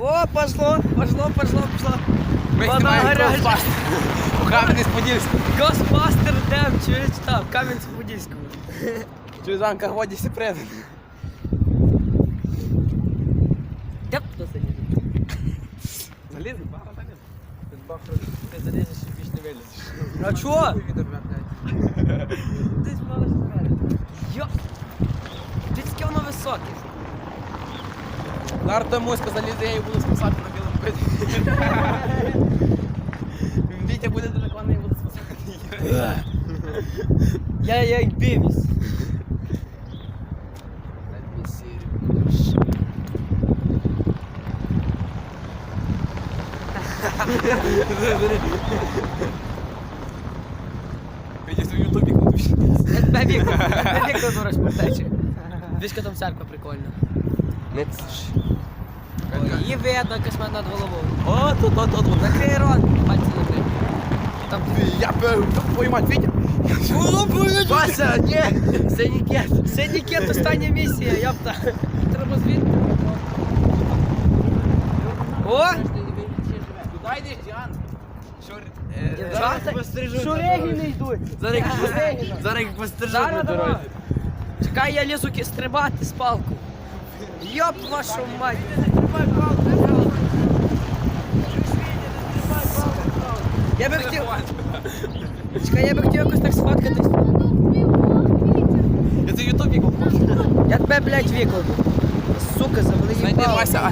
О, пошло, пошло, пошло, пошло. Ми Вода гаряча. У Кам'янець-Подільському. Госмастер Дем, чуєш там, Кам'янець-Подільському. Чужанка годіся предан. Де б туди залізти? Залізли, баба, залізли. Ти ти залізеш і більш не вилізеш. А чого? Десь мало справді. Йо! Ти воно високе. До мозка залізе, я її буду спасати на білому коні. Вітя буде далеко, не буду спасати. Я як бівіс. Вітя в ютубі кладуть. Я тебе віку, я тебе віку дураш там церква прикольна. Не. Її видно, якось мене над головою. О, тут, тут, тут, тут. Закрий рот, пальці закрий. Там Я б поймать, Вітя. Вася, ні! Синікет. Синікет, остання місія, япта. Треба звідти. О! Куди йдеш, Діан? Що, Шурегі не йдуть. Зараз їх пос- зараз їх постережуть на дорозі. Чекай, я лізу стрибати з палку. Йоп вашу мать. Я би хотів. Чекай, я би хотів якось так сфоткатись. Я це в ютубі кладу. Я тебе, блядь, викладу. Сука, завели Знайди їбало. Вася, а